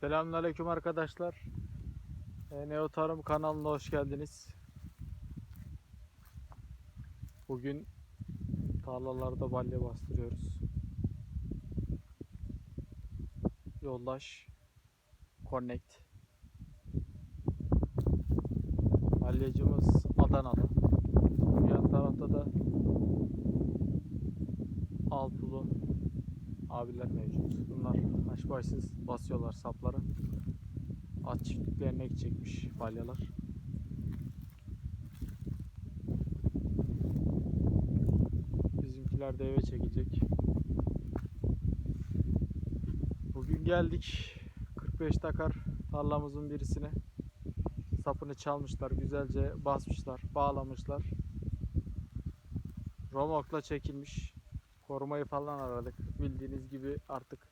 Selamünaleyküm arkadaşlar. E, Neo Tarım kanalına hoş geldiniz. Bugün tarlalarda balya bastırıyoruz. Yoldaş Connect. Balyacımız Adanalı. Yan tarafta da Alpulu abiler mevcut. Bunlar haşbaşsız basıyorlar sapları. At çiftliklerine gidecekmiş balyalar. Bizimkiler de eve çekecek. Bugün geldik. 45 takar tarlamızın birisine. Sapını çalmışlar, güzelce basmışlar, bağlamışlar. Romokla çekilmiş. Korumayı falan aradık. Bildiğiniz gibi artık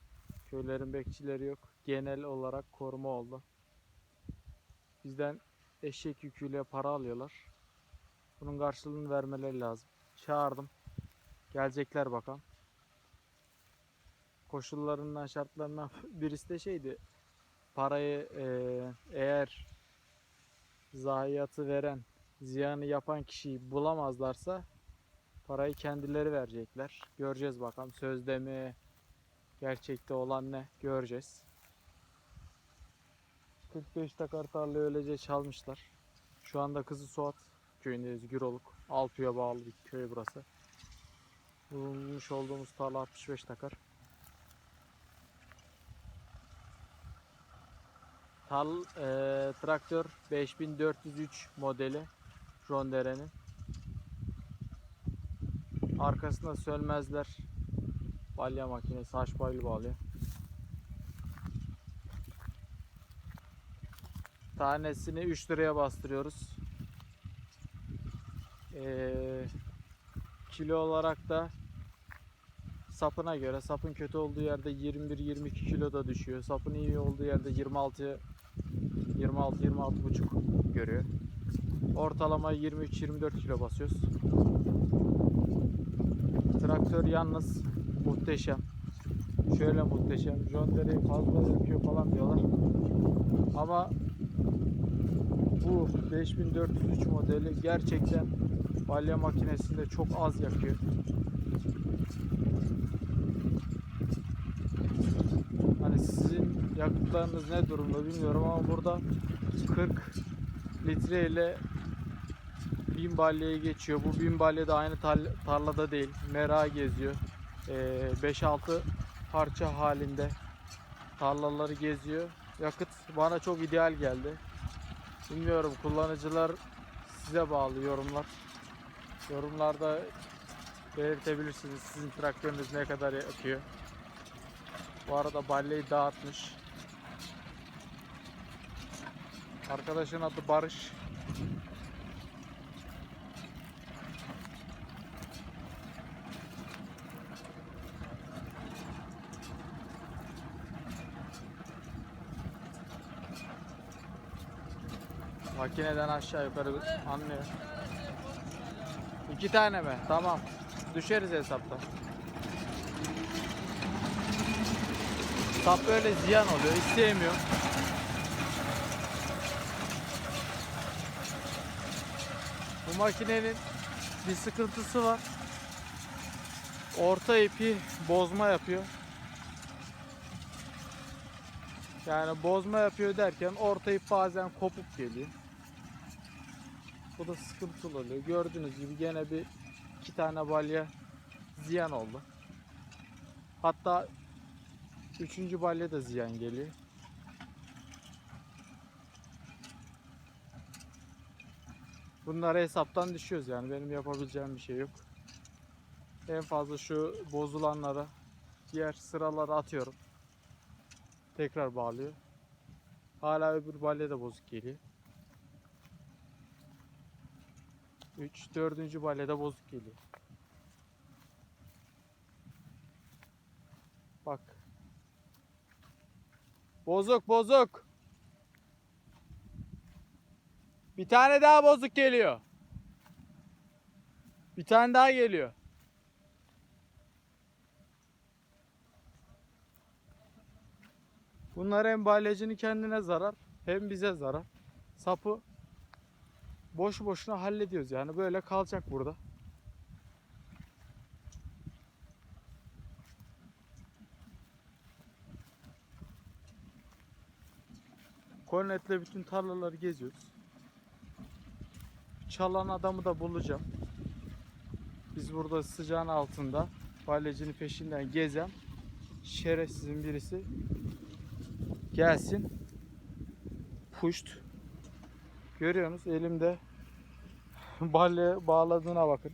köylerin bekçileri yok. Genel olarak koruma oldu. Bizden eşek yüküyle para alıyorlar. Bunun karşılığını vermeleri lazım. Çağırdım. Gelecekler bakalım. Koşullarından, şartlarından birisi de şeydi. Parayı eee, eğer zayiatı veren, ziyanı yapan kişiyi bulamazlarsa Parayı kendileri verecekler. Göreceğiz bakalım. Sözde mi? Gerçekte olan ne? Göreceğiz. 45 takar tarlayı öylece çalmışlar. Şu anda Kızı Suat köyündeyiz. Güroluk. Altu'ya bağlı bir köy burası. Bulunmuş olduğumuz tarla 65 takar. Tal, eee, traktör 5403 modeli John Deere'nin. Arkasında sönmezler. Balya makinesi haş baylı bağlıyor. Tanesini 3 liraya bastırıyoruz. Ee, kilo olarak da sapına göre sapın kötü olduğu yerde 21-22 kilo da düşüyor. Sapın iyi olduğu yerde 26 26-26 buçuk görüyor. Ortalama 23-24 kilo basıyoruz. Traktör yalnız muhteşem. Şöyle muhteşem. John Deere'yi fazla yakıyor falan diyorlar. Ama bu 5403 modeli gerçekten balya makinesinde çok az yakıyor. Hani sizin yakıtlarınız ne durumda bilmiyorum ama burada 40 litre ile bin balyayı geçiyor. Bu bin balya da aynı tar- tarlada değil. Mera geziyor. Ee, 5-6 parça halinde tarlaları geziyor. Yakıt bana çok ideal geldi. Bilmiyorum kullanıcılar size bağlı yorumlar. Yorumlarda belirtebilirsiniz sizin traktörünüz ne kadar yakıyor. Bu arada balyayı dağıtmış. Arkadaşın adı Barış. Makineden aşağı yukarı anlıyor. İki tane mi? Tamam. Düşeriz hesapta. Sap böyle ziyan oluyor. İsteyemiyor. Bu makinenin bir sıkıntısı var. Orta ipi bozma yapıyor. Yani bozma yapıyor derken orta ip bazen kopup geliyor. Bu da sıkıntılı oluyor. Gördüğünüz gibi gene bir iki tane balya ziyan oldu. Hatta üçüncü balya da ziyan geliyor. Bunları hesaptan düşüyoruz yani benim yapabileceğim bir şey yok. En fazla şu bozulanlara diğer sıralara atıyorum. Tekrar bağlıyor. Hala öbür balya da bozuk geliyor. 3, 4. balyada bozuk geliyor. Bak. Bozuk bozuk. Bir tane daha bozuk geliyor. Bir tane daha geliyor. Bunlar hem balyacının kendine zarar hem bize zarar. Sapı boş boşuna hallediyoruz yani böyle kalacak burada. Kornetle bütün tarlaları geziyoruz. Çalan adamı da bulacağım. Biz burada sıcağın altında balyacının peşinden gezen şerefsizin birisi gelsin. Puşt. Görüyorsunuz elimde balya bağladığına bakın.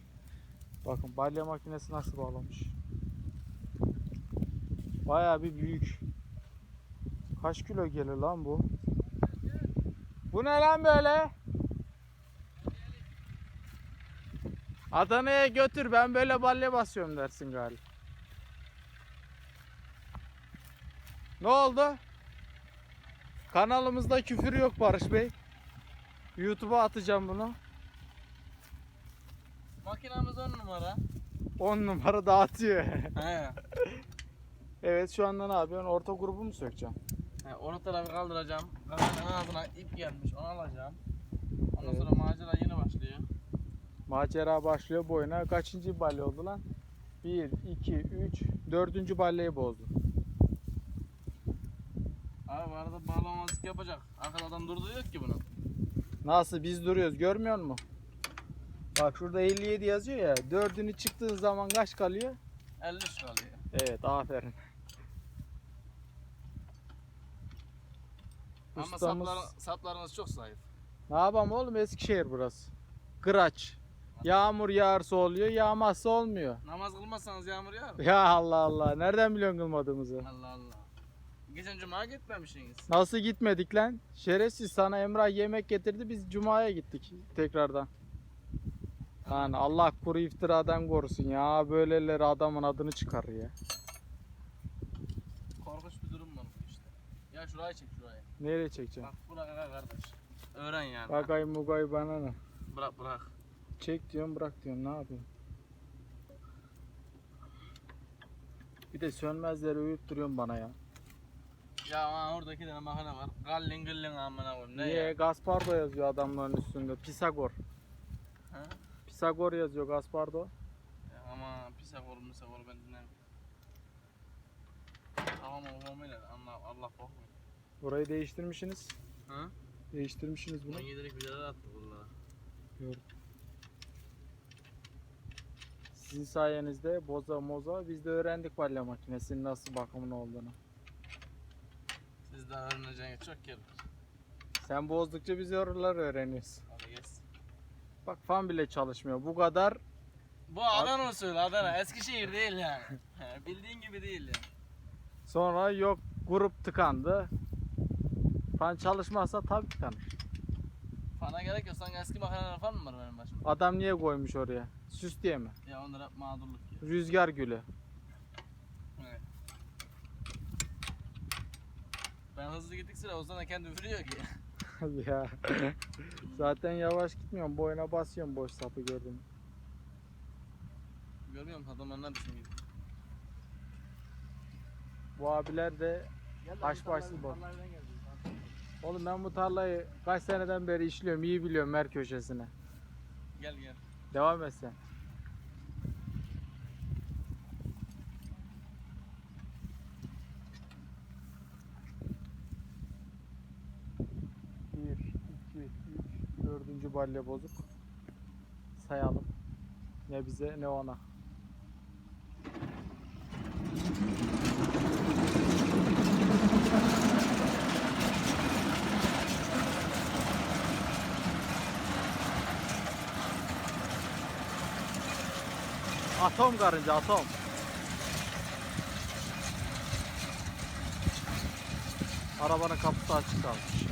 Bakın balya makinesi nasıl bağlamış. Bayağı bir büyük. Kaç kilo gelir lan bu? Bu ne lan böyle? Adana'ya götür ben böyle balya basıyorum dersin galiba. Ne oldu? Kanalımızda küfür yok Barış Bey. YouTube'a atacağım bunu. Makinamız 10 numara. 10 numara dağıtıyor. He. evet şu anda ne yapıyorsun? Orta grubu mu sökeceğim? He, orta tarafı kaldıracağım. Kafanın ağzına ip gelmiş onu alacağım. Ondan Evet. sonra macera yeni başlıyor. Macera başlıyor bu oyuna. Kaçıncı balya oldu lan? 1, 2, 3, 4. balyayı bozdu. Abi bu arada bağlamazlık yapacak. Arkada adam durduğu yok ki bunun. Nasıl biz duruyoruz görmüyor musun? Bak şurada 57 yazıyor ya. Dördünü çıktığın zaman kaç kalıyor? 53 kalıyor. Evet aferin. Ama Ustamız- saplar, saplarınız çok zayıf. Ne yapalım oğlum Eskişehir burası. Kıraç. Yağmur yağarsa oluyor, yağmazsa olmuyor. Namaz kılmazsanız yağmur yağar. Ya Allah Allah. Nereden biliyorsun kılmadığımızı? Allah Allah. Geçen cuma gitmemişsiniz. Nasıl gitmedik lan? Şerefsiz sana Emrah yemek getirdi biz Cuma'ya gittik tekrardan. Yani Allah kuru iftiradan korusun ya. Böyleleri adamın adını çıkarır ya. Korkunç bir durum var bu işte. Ya şurayı çek şurayı. Nereye çekeceğim? Bak bırak aga kardeş. Öğren yani. Bagay mugay bana ne? Bırak bırak. Çek diyorum bırak diyorum ne yapayım? Bir de sönmezleri öğüt duruyorsun bana ya. Ya ama oradaki tane makine var. Gallin gillin amına koyayım. Ne Niye? ya? Gaspardo yazıyor adamların üstünde. Pisagor. Ha? Pisagor yazıyor Gaspardo. Ama pis akor mis akor ben dinlemem. Tamam olmamayla Allah Allah korkmuyor. Burayı değiştirmişsiniz. Ha? Değiştirmişsiniz bunu. 17'lik videolar attı valla. Gördüm. Sizin sayenizde boza moza biz de öğrendik balya makinesinin nasıl bakımın olduğunu. Siz daha öğreneceğiniz çok yer var. Sen bozdukça biz oraları öğreniyoruz. Bak fan bile çalışmıyor. Bu kadar Bu Adana usulü Adana. Eskişehir değil yani. Bildiğin gibi değil yani. sonra yok grup tıkandı. Fan çalışmazsa tabii tıkanır. Fana gerek yok. Sanki eski makineler falan mı var benim başımda? Adam niye koymuş oraya? Süs diye mi? Ya onlara mağdurluk ya. Rüzgar gülü. Evet. Ben hızlı gittikçe o zaman kendi üfürüyor ki. ya. Zaten yavaş gitmiyorum. Boyuna basıyorum boş sapı gördüm. Görmüyor musun adamlar neredesin gibi. Bu abiler de Aş başsız bol. Oğlum ben bu tarlayı kaç seneden beri işliyorum. iyi biliyorum her köşesine. Gel gel. Devam et sen. 3. balya bozuk. Sayalım. Ne bize ne ona. Atom karınca atom. Arabanın kapısı açık kalmış.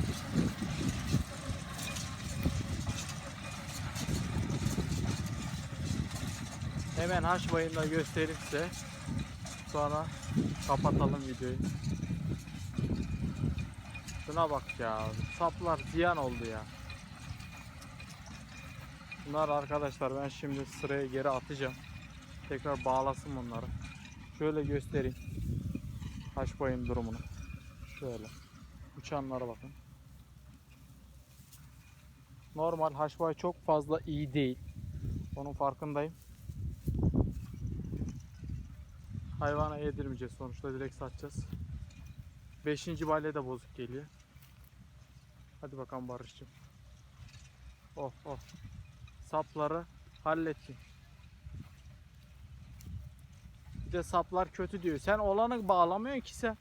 Hemen haşmayın da göstereyim size. Sonra kapatalım videoyu. Şuna bak ya. Saplar ziyan oldu ya. Bunlar arkadaşlar ben şimdi sıraya geri atacağım. Tekrar bağlasın bunları. Şöyle göstereyim. Haşbayın durumunu. Şöyle. Uçanlara bakın. Normal haşbay çok fazla iyi değil. Onun farkındayım. Hayvana yedirmeyeceğiz sonuçta direkt satacağız. Beşinci balya da bozuk geliyor. Hadi bakalım Barış'cığım. Oh oh. Sapları hallettin. Bir de saplar kötü diyor. Sen olanı bağlamıyorsun ki sen.